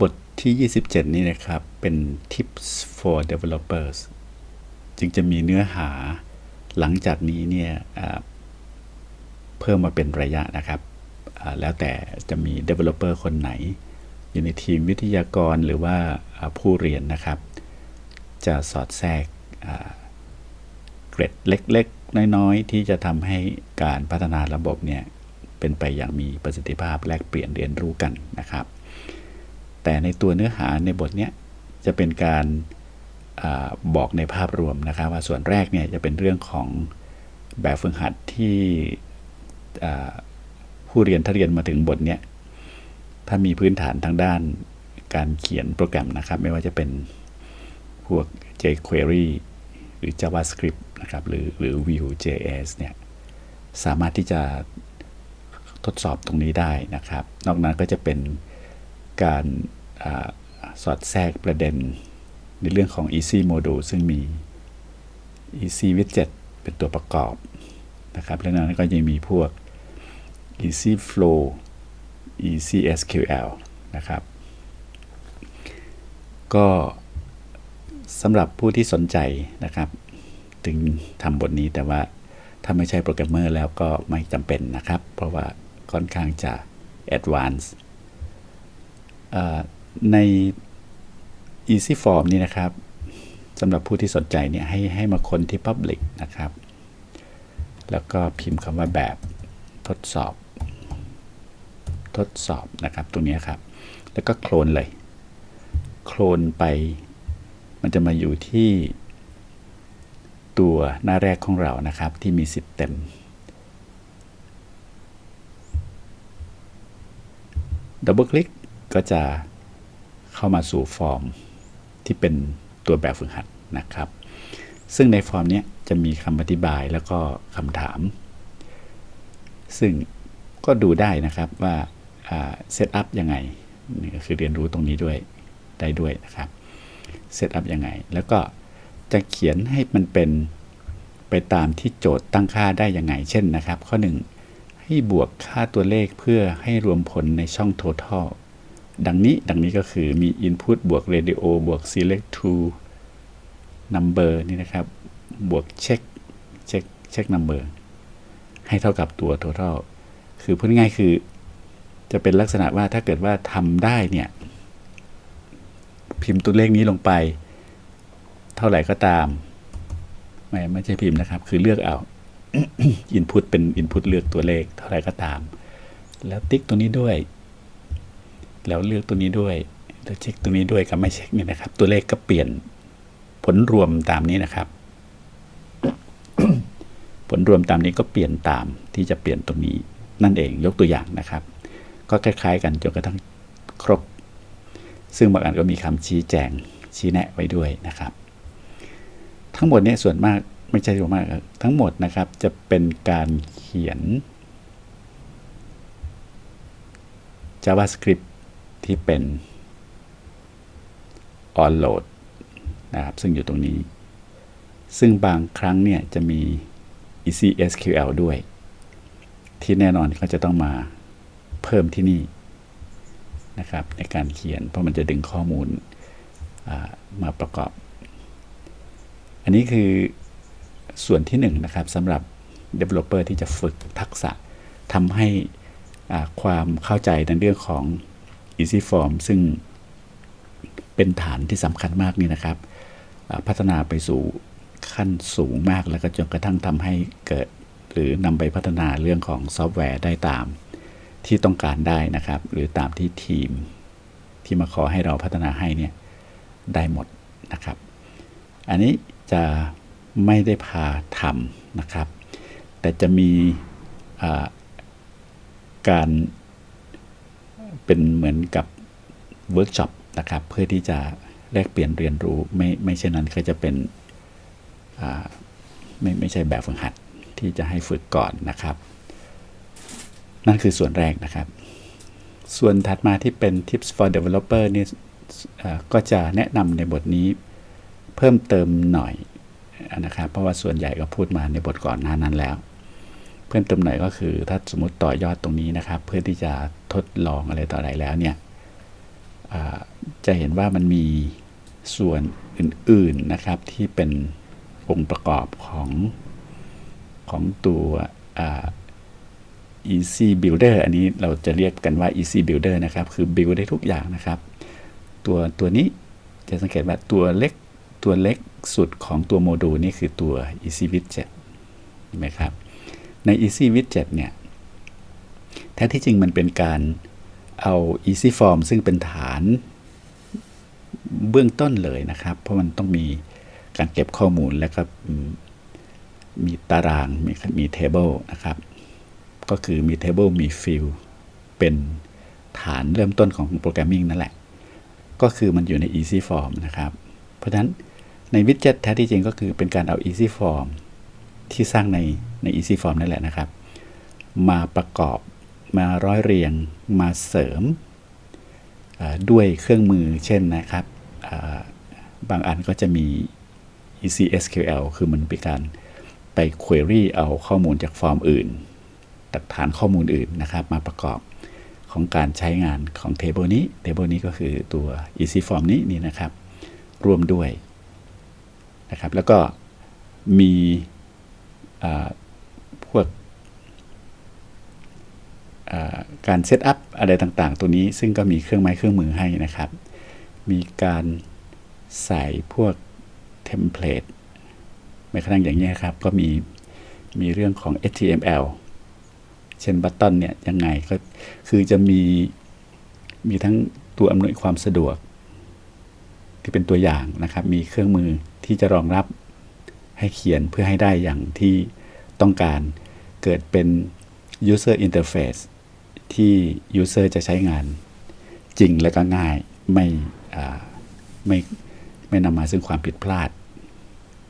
บทที่ 27 นี้นะครับ เป็น tips for developers จึงจะมีเนื้อหาหลังจากนี้เนี่ยเพิ่มมาเป็นระยะนะครับแล้วแต่จะมี developer คนไหน อยู่ในทีมวิทยากรหรือว่าผู้เรียนนะครับ จะสอดแทรกเกร็ดเล็ก ๆ น้อย ๆ ที่จะทำให้การพัฒนาระบบเนี่ยเป็นไปอย่างมีประสิทธิภาพแลกเปลี่ยนเรียนรู้กันนะครับ แต่ในตัวเนื้อหาในบทเนี้ยจะเป็นการอาบอกในภาพรวมนะครับว่าส่วนแรกเนี่ยจะเป็นเรื่องของแบบฝึกหัดที่ผู้เรียนถ้าเรียนมาถึงบทเนี้ยถ้ามีพื้นฐานทางด้านการเขียนโปรแกรมนะครับ ไม่ว่าจะเป็นพวก jQuery หรือ JavaScript นะครับหรือหรือ Vue.js เนี่ยสามารถที่จะทดสอบตรงนี้ได้นะครับ นอกนั้นก็จะเป็น การอสอดแทรกประเด็น ในเรื่องของ Easy Module ซึ่งมี Easy Widget เป็นตัวประกอบนะครับแล้วนั้นก็จะมีพวก Easy Flow Easy SQL นะครับ ก็สำหรับผู้ที่สนใจนะครับ ถึงทำบทนี้แต่ว่าถ้าไม่ใช่โปรแกรมเมอร์แล้วก็ไม่จำเป็นนะครับ เพราะว่าค่อนข้างจะ advanced ใน Easy Form นี่นะครับสำหรับผู้ที่สนใจเนี่ยให้ให้มาค้นที่ Public นะครับ แล้วก็พิมพ์คำว่าแบบทดสอบ ทดสอบนะครับตรงนี้ครับ แล้วก็โคลนเลย โคลนไป มันจะมาอยู่ที่ตัวหน้าแรกของเรานะครับที่มีสิทธิ์เต็มดับเบิลคลิก ก็จะเข้ามาสู่ฟอร์มที่เป็นตัวแบบฝึกหัดนะครับ ซึ่งในฟอร์มนี้จะมีคำอธิบายแล้วก็คำถาม ซึ่งก็ดูได้นะครับว่าเซตอัพยังไงนี่ก็คือเรียนรู้ตรงนี้ด้วยได้ด้วยนะครับเซตอัพยังไง แล้วก็จะเขียนให้มันเป็นไปตามที่โจทย์ตั้งค่าได้ยังไง เช่นนะครับ ข้อ 1 ให้บวกค่าตัวเลขเพื่อให้รวมผลในช่อง total ดังนี้ดังนี้ก็คือมี input บวก radio บวก select to number นี่นะครับ บวก check check check number ให้เท่ากับตัว total คือพูดง่ายคือ จะเป็นลักษณะว่าถ้าเกิดว่าทำได้เนี่ย พิมพ์ตัวเลขนี้ลงไป เท่าไหร่ก็ตาม ไม่ไม่ใช่พิมพ์นะครับ คือเลือกเอา input เป็น input เลือกตัวเลขเท่าไหร่ก็ตาม แล้วติ๊กตัวนี้ด้วย แล้วเลือกตัวนี้ด้วย แล้วเช็คตัวนี้ด้วยกับไม่เช็คนี่นะครับ ตัวเลขก็เปลี่ยนผลรวมตามนี้นะครับ ผลรวมตามนี้ก็เปลี่ยนตามที่จะเปลี่ยนตรงนี้นั่นเองยกตัวอย่างนะครับ ก็คล้ายๆ กันจนกระทั่งครบ ซึ่งบางอันก็มีคำชี้แจงชี้แนะไว้ด้วยนะครับ ทั้งหมดนี้ส่วนมากไม่ใช่ส่วนมากทั้งหมดนะครับจะเป็นการเขียน JavaScript ที่เป็น on load นะครับ ซึ่งอยู่ตรงนี้ ซึ่งบางครั้งเนี่ยจะมี Easy SQL ด้วย ที่แน่นอนเขาจะต้องมาเพิ่มที่นี่นะครับ ในการเขียนเพราะมันจะดึงข้อมูลมาประกอบ อันนี้คือส่วนที่1นนะครับสำหรับ Developer ที่จะฝึกทักษะทำให้ความเข้าใจในเรื่องของ Easy Form ซึ่งเป็นฐานที่สำคัญมากนี่นะครับ พัฒนาไปสู่ขั้นสูงมากแล้วก็จนกระทั่งทำให้เกิด หรือนำไปพัฒนาเรื่องของซอฟต์แวร์ได้ตามที่ต้องการได้นะครับ หรือตามที่ทีมที่มาขอให้เราพัฒนาให้เนี่ยได้หมดนะครับ อันนี้จะไม่ได้พาทำนะครับ แต่จะมีการ เป็นเหมือนกับเวิร์กช็อปนะครับ เพื่อที่จะแลกเปลี่ยนเรียนรู้ไม่ไม่เช่นนั้นก็จะเป็นไม่ไม่ใช่แบบฝึกหัดที่จะให้ฝึกก่อนนะครับ นั่นคือส่วนแรกนะครับ ส่วนถัดมาที่เป็น tips for developer นี่ก็จะแนะนำในบทนี้เพิ่มเติมหน่อยนะครับ เพราะว่าส่วนใหญ่ก็พูดมาในบทก่อนหน้านั้นแล้ว เพิ่มเติมหน่อยก็คือ ถ้าสมมติต่อยอดตรงนี้นะครับ เพื่อที่จะทดลองอะไรต่ออะไรแล้วเนี่ยจะเห็นว่ามันมีส่วนอื่นๆนะครับที่เป็นองค์ประกอบของของตัว Easy Builder อันนี้เราจะเรียกกันว่า Easy Builder นะครับ คือ build ได้ทุกอย่างนะครับ ตัวตัวนี้จะสังเกตว่าตัวเล็กตัวเล็กสุดของตัวโมดูลนี่คือตัว Easy Widget เห็นไหมครับ ใน Easy Widget เนี่ยแท้ที่จริงมันเป็นการเอา Easy Form ซึ่งเป็นฐานเบื้องต้นเลยนะครับ เพราะมันต้องมีการเก็บข้อมูลแล้วก็มีตาราง มีมี table นะครับ ก็คือมี table มี field เป็นฐานเริ่มต้นของโปรแกรมมิ่งนั่นแหละ ก็คือมันอยู่ใน easy form นะครับ เพราะฉะนั้นใน widget แท้ที่จริงก็คือเป็นการเอา easy form ที่สร้างใน ใน easy form นั่นแหละนะครับ มาประกอบมาร้อยเรียงมาเสริมด้วยเครื่องมือเช่นนะครับ บางอันก็จะมี easy SQL คือมันเป็นการไป query เอาข้อมูลจากฟอร์มอื่นจากฐานข้อมูลอื่นนะครับ มาประกอบของการใช้งานของ table นี้ table นี้ก็คือตัว easy form นี้นี่นะครับ ร่วมด้วยนะครับ แล้วก็มี พวกการเซตอัพอะไรต่างๆ ตัวนี้ซึ่งก็มีเครื่องไม้เครื่องมือให้นะครับ มีการใส่พวกเทมเพลตแม้กระทั่งอย่างนี้ครับ ก็มีมีเรื่องของ HTML เช่นบัตตอนเนี่ยยังไงก็คือจะมีมีทั้งตัวอำนวยความสะดวก ที่เป็นตัวอย่างนะครับ มีเครื่องมือที่จะรองรับให้เขียนเพื่อให้ได้อย่างที่ ต้องการเกิดเป็น user interface ที่ user จะใช้งานจริงและก็ง่ายไม่ไม่ไม่นำมาซึ่งความผิดพลาด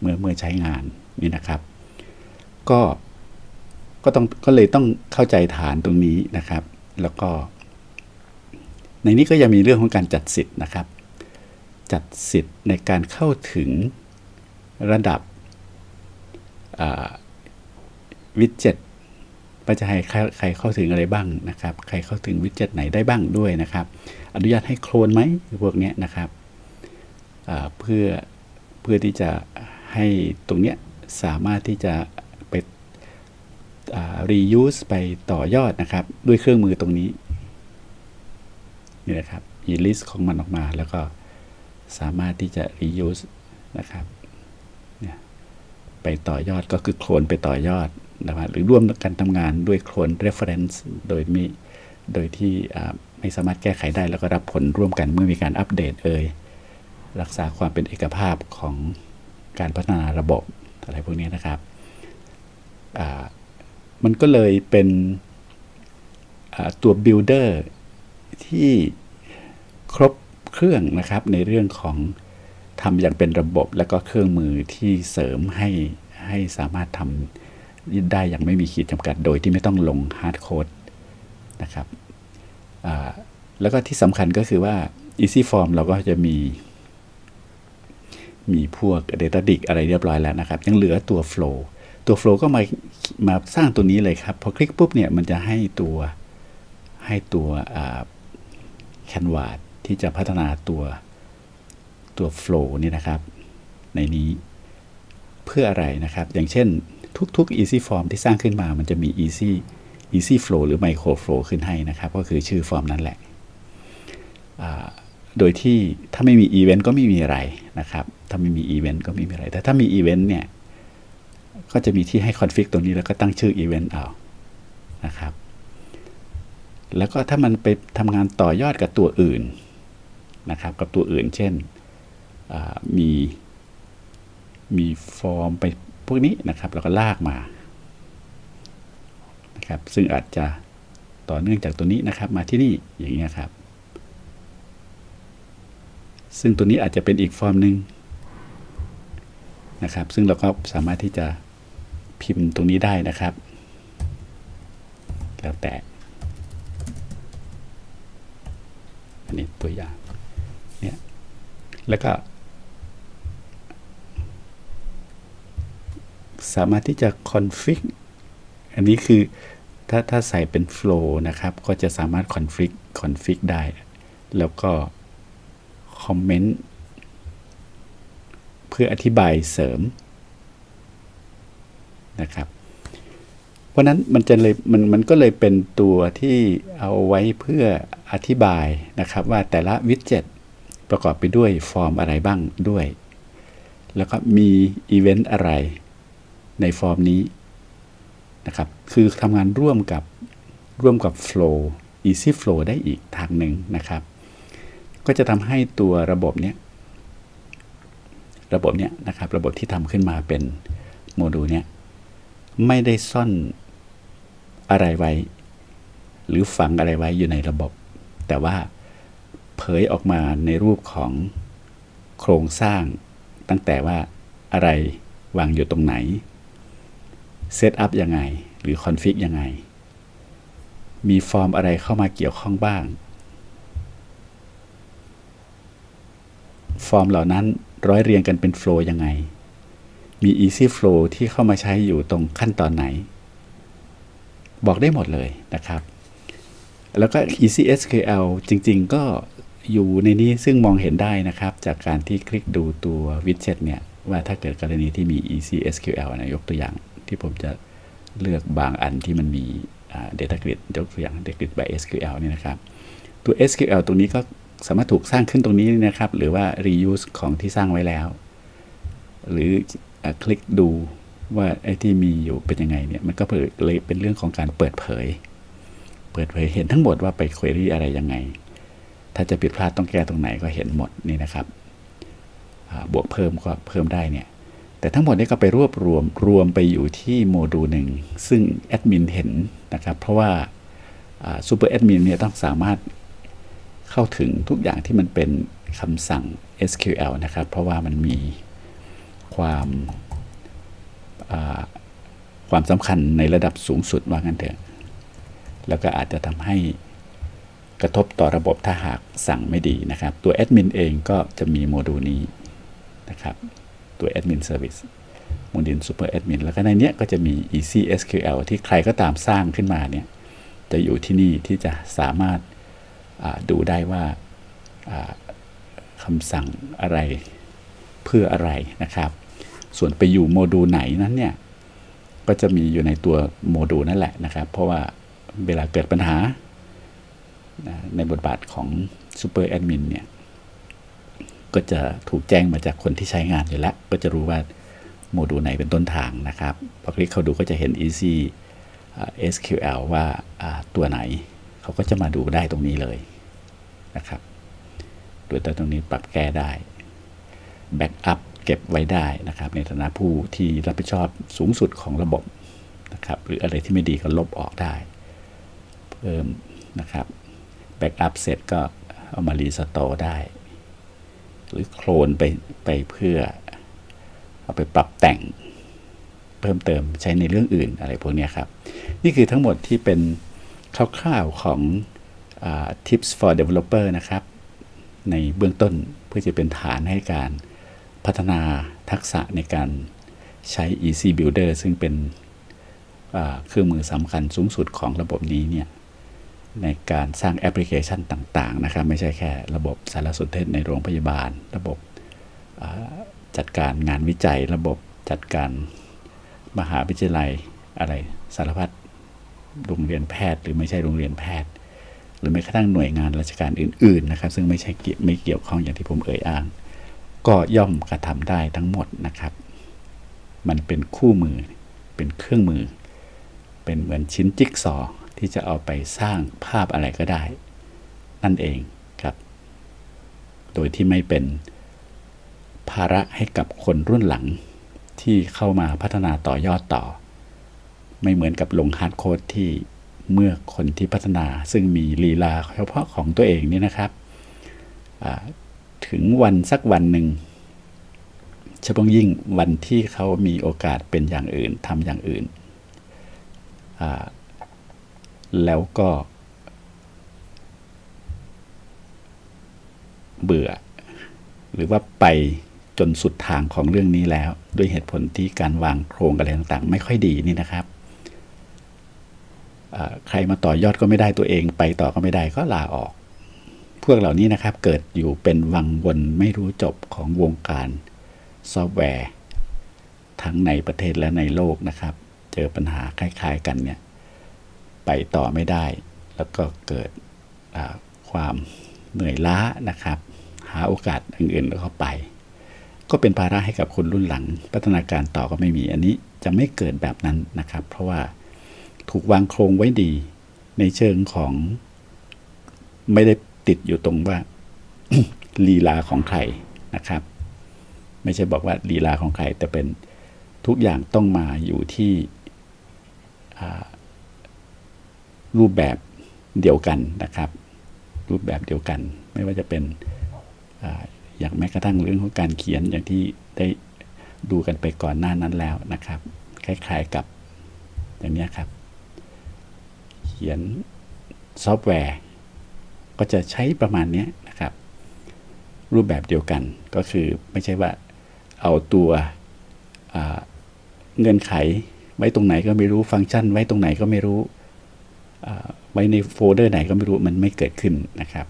เมื่อเมื่อใช้งานนี่นะครับ ก็ก็ต้องก็เลยต้องเข้าใจฐานตรงนี้นะครับ แล้วก็ ในนี้ก็ยังมีเรื่องของการจัดสิทธิ์นะครับ จัดสิทธิ์ในการเข้าถึงระดับ วิดเจ็ตว่าจะให้ใครเข้าถึงอะไรบ้างนะครับ ใครเข้าถึงวิดเจ็ตไหนได้บ้างด้วยนะครับ อนุญาตให้โคลนไหมพวกนี้นะครับเพื่อเพื่อที่จะให้ตรงเนี้ยสามารถที่จะไป reuse ไปต่อยอดนะครับ ด้วยเครื่องมือตรงนี้นี่นะครับมี list ของมันออกมาแล้วก็สามารถที่จะ reuse นะครับ ไปต่อยอดก็คือโคลนไปต่อยอด นะครับหรือร่วมกันทำงานด้วยโคลน reference โดยมีโดยที่ไม่สามารถแก้ไขได้แล้วก็รับผลร่วมกันเมื่อมีการอัปเดตเอ่ยรักษาความเป็นเอกภาพของการพัฒนาระบบอะไรพวกนี้นะครับมันก็เลยเป็นตัว builder ที่ครบเครื่องนะครับในเรื่องของทำอย่างเป็นระบบแล้วก็เครื่องมือที่เสริมให้ให้สามารถทำ ได้อย่างไม่มีขีดจำกัดโดยที่ไม่ต้องลงฮาร์ดโค้ดนะครับแล้วก็ที่สำคัญก็คือว่า Easy Form เราก็จะมี มีพวก Data d i c อะไรเรียบร้อยแล้วนะครับ ยังเหลือตัว Flow ตัว Flow ก็มามาสร้างตัวนี้เลยครับ พอคลิกปุ๊บเนี่ย มันจะให้ตัวให้ตัวแคนวาสที่จะพัฒนาตัวตัว Flow นี่นะครับ ในนี้เพื่ออะไรนะครับ อย่างเช่น ทุกๆ Easy Form ที่สร้างขึ้นมามันจะมี Easy Easy Flow หรือ Micro Flow ขึ้นให้นะครับ ก็คือชื่อฟอร์มนั่นแหละ โดยที่ถ้าไม่มีอีเวนต์ก็ไม่มีอะไรนะครับ ถ้าไม่มีอีเวนต์ก็ไม่มีอะไร แต่ถ้ามีอีเวนต์เนี่ย ก็จะมีที่ให้คอนฟิกตรงนี้แล้วก็ตั้งชื่ออีเวนต์เอา นะครับ แล้วก็ถ้ามันไปทำงานต่อยอดกับตัวอื่นนะครับ กับตัวอื่น เช่นมีมีฟอร์มไป พวกนี้นะครับแล้วก็ลากมานะครับซึ่งอาจจะต่อเนื่องจากตัวนี้นะครับ มาที่นี่อย่างเงี้ยครับ ซึ่งตัวนี้อาจจะเป็นอีกฟอร์มหนึ่งนะครับ ซึ่งเราก็สามารถที่จะพิมพ์ตรงนี้ได้นะครับ แล้วแต่ อันนี้ตัวอย่างเนี่ยแล้วก็ สามารถที่จะ config อันนี้คือถ้าถ้าใส่เป็น flow นะครับ ก็จะสามารถ config config ได้ แล้วก็คอมเมนต์เพื่ออธิบายเสริมนะครับ เพราะนั้นมันจะเลยมันมันก็เลยเป็นตัวที่เอาไว้เพื่ออธิบายนะครับ ว่าแต่ละวิดเจ็ตประกอบไปด้วยฟอร์มอะไรบ้างด้วย แล้วก็มีอีเวนต์อะไร ในฟอร์มนี้นะครับ คือทำงานร่วมกับร่วมกับ Flow Easy Flow ได้อีกทางหนึ่งนะครับ ก็จะทำให้ตัวระบบเนี้ยระบบเนี้ยนะครับ ระบบที่ทำขึ้นมาเป็นโมดูลเนี้ยไม่ได้ซ่อนอะไรไว้ หรือฝังอะไรไว้อยู่ในระบบ แต่ว่าเผยออกมาในรูปของโครงสร้างตั้งแต่ว่าอะไรวางอยู่ตรงไหน เซตอัพยังไง หรือคอนฟิกยังไง มีฟอร์มอะไรเข้ามาเกี่ยวข้องบ้าง ฟอร์มเหล่านั้นร้อยเรียงกันเป็นโฟล์ยังไง มี Easy Flow ที่เข้ามาใช้อยู่ตรงขั้นตอนไหน บอกได้หมดเลยนะครับ แล้วก็ Easy SQL จริง ๆ ก็อยู่ในนี้ซึ่งมองเห็นได้นะครับ จากการที่คลิกดูตัววิดเจ็ตเนี่ย ว่าถ้าเกิดกรณีที่มี Easy SQL นะยกตัวอย่าง ที่ผมจะเลือกบางอันที่มันมี Data Grid ยกตัวอย่าง Data Grid by SQL เนี่ยนะครับ ตัว SQL ตรงนี้ก็สามารถถูกสร้างขึ้นตรงนี้นะครับ หรือว่า reuse ของที่สร้างไว้แล้ว หรือคลิกดูว่าไอ้ที่มีอยู่เป็นยังไงเนี่ย มันก็เลยเป็นเรื่องของการเปิดเผย เปิดเผยเห็นทั้งหมดว่าไป query อะไรยังไง ถ้าจะผิดพลาดต้องแก้ตรงไหนก็เห็นหมดนี่นะครับบวกเพิ่มก็เพิ่มได้เนี่ย แต่ทั้งหมดนี้ก็ไปรวบรวมรวมไปอยู่ที่โมดูลหนึ่ง ซึ่งแอดมินเห็นนะครับ เพราะว่าซูเปอร์แอดมินเนี่ยต้องสามารถเข้าถึงทุกอย่างที่มันเป็นคำสั่ง SQL นะครับ เพราะว่ามันมีความความสำคัญในระดับสูงสุดว่างั้นเถอะ แล้วก็อาจจะทำให้กระทบต่อระบบถ้าหากสั่งไม่ดีนะครับ ตัวแอดมินเองก็จะมีโมดูลนี้นะครับ ตัวแอดมินเซอร์วิสโมดูลซูเปอร์แอดมินแล้วก็ในนี้ก็จะมี Easy SQL ที่ใครก็ตามสร้างขึ้นมาเนี่ยจะอยู่ที่นี่ที่จะสามารถดูได้ว่าคำสั่งอะไรเพื่ออะไรนะครับ ส่วนไปอยู่โมดูลไหนนั้นเนี่ยก็จะมีอยู่ในตัวโมดูลนั่นแหละนะครับ เพราะว่าเวลาเกิดปัญหาในบทบาทของซูเปอร์แอดมินเนี่ย ก็จะถูกแจ้งมาจากคนที่ใช้งานอยู่แล้ว ก็จะรู้ว่าโมดูลไหนเป็นต้นทางนะครับ พอคลิกเข้าดูก็จะเห็น easy SQL ว่าตัวไหน เขาก็จะมาดูได้ตรงนี้เลยนะครับโดยตรงนี้ปรับแก้ได้แบ็กอัพเก็บไว้ได้นะครับ ในฐานะผู้ที่รับผิดชอบสูงสุดของระบบนะครับ หรืออะไรที่ไม่ดีก็ลบออกได้ เพิ่มนะครับแบ็กอัพเสร็จก็เอามารีสโตร์ได้ หรือโคลนไปไปเพื่อ เอาไปปรับแต่งเพิ่มเติมใช้ในเรื่องอื่นอะไรพวกนี้ครับ นี่คือทั้งหมดที่เป็นคร่าวๆของ tips for developer นะครับ ในเบื้องต้นเพื่อจะเป็นฐานให้การพัฒนาทักษะในการใช้ Easy Builder ซึ่งเป็นเครื่องมือสำคัญสูงสุดของระบบนี้เนี่ย ในการสร้างแอปพลิเคชันต่าง ๆ นะครับ ไม่ใช่แค่ระบบสารสนเทศในโรงพยาบาล ระบบจัดการงานวิจัย ระบบจัดการมหาวิทยาลัยอะไรสารพัดโรงเรียนแพทย์ หรือไม่ใช่โรงเรียนแพทย์ หรือแม้กระทั่งหน่วยงานราชการอื่น ๆ นะครับ ซึ่งไม่ใช่ไม่เกี่ยวข้องอย่างที่ผมเอ่ยอ้าง ก็ย่อมกระทำได้ทั้งหมดนะครับ มันเป็นคู่มือเป็นเครื่องมือ เป็นเหมือนชิ้นจิ๊กซอ ที่จะเอาไปสร้างภาพอะไรก็ได้ นั่นเองครับ โดยที่ไม่เป็นภาระให้กับคนรุ่นหลังที่เข้ามาพัฒนาต่อยอดต่อ ไม่เหมือนกับลงฮาร์ดโค้ดที่เมื่อคนที่พัฒนาซึ่งมีลีลาเฉพาะของตัวเองนี่นะครับถึงวันสักวันหนึ่งเฉพาะยิ่งวันที่เขามีโอกาสเป็นอย่างอื่นทำอย่างอื่น แล้วก็ เบื่อ หรือว่าไปจนสุดทางของเรื่องนี้แล้ว ด้วยเหตุผลที่การวางโครงอะไรต่างๆ ไม่ค่อยดีนี่นะครับ ใครมาต่อยอดก็ไม่ได้ตัวเองไปต่อก็ไม่ได้ก็ลาออก พวกเหล่านี้นะครับเกิดอยู่เป็นวังวนไม่รู้จบของวงการซอฟต์แวร์ ทั้งในประเทศและในโลกนะครับ เจอปัญหาคล้าย ๆ กันเนี่ย ไปต่อไม่ได้ แล้วก็เกิดความเหนื่อยล้านะครับ หาโอกาสอื่นๆเข้าไป ก็เป็นภาระให้กับคนรุ่นหลัง พัฒนาการต่อก็ไม่มีอันนี้จะไม่เกิดแบบนั้นนะครับ เพราะว่าถูกวางโครงไว้ดีในเชิงของไม่ได้ติดอยู่ตรงว่าลีลาของใครนะครับ ไม่ใช่บอกว่าลีลาของใครแต่เป็นทุกอย่างต้องมาอยู่ที่ รูปแบบเดียวกันนะครับ รูปแบบเดียวกัน ไม่ว่าจะเป็นออย่างแม้กระทั่งเรื่องของการเขียนอย่างที่ได้ดูกันไปก่อนหน้านั้นแล้วนะครับ คล้ายๆกับอย่างนี้ครับ เขียนซอฟต์แวร์ ก็จะใช้ประมาณนี้นะครับ รูปแบบเดียวกันก็คือไม่ใช่ว่าเอาตัวเงื่อนไขไว้ตรงไหนก็ไม่รู้ฟังก์ชันไว้ตรงไหนก็ไม่รู้ ไว้ในโฟลเดอร์ไหนก็ไม่รู้มันไม่เกิดขึ้นนะครับ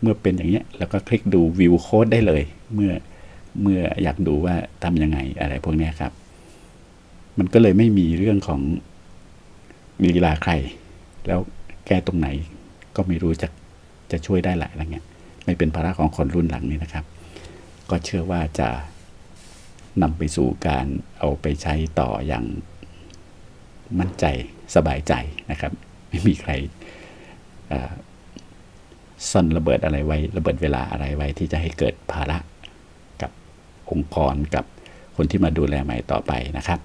เมื่อเป็นอย่างนี้เราก็คลิกดูวิวโค้ดได้เลย เมื่อเมื่ออยากดูว่าทำยังไงอะไรพวกนี้ครับ มันก็เลยไม่มีเรื่องของลีลาใคร แล้วแก้ตรงไหนก็ไม่รู้จะจะช่วยได้หลายอะไรเงี้ยไม่เป็นภาระของคนรุ่นหลังนี้นะครับ ก็เชื่อว่าจะนำไปสู่การเอาไปใช้ต่ออย่างมั่นใจสบายใจนะครับ ไม่มีใครซ่อนระเบิดอะไรไว้ ระเบิดเวลาอะไรไว้ ที่จะให้เกิดภาระกับองค์กรกับคนที่มาดูแลใหม่ต่อไปนะครับ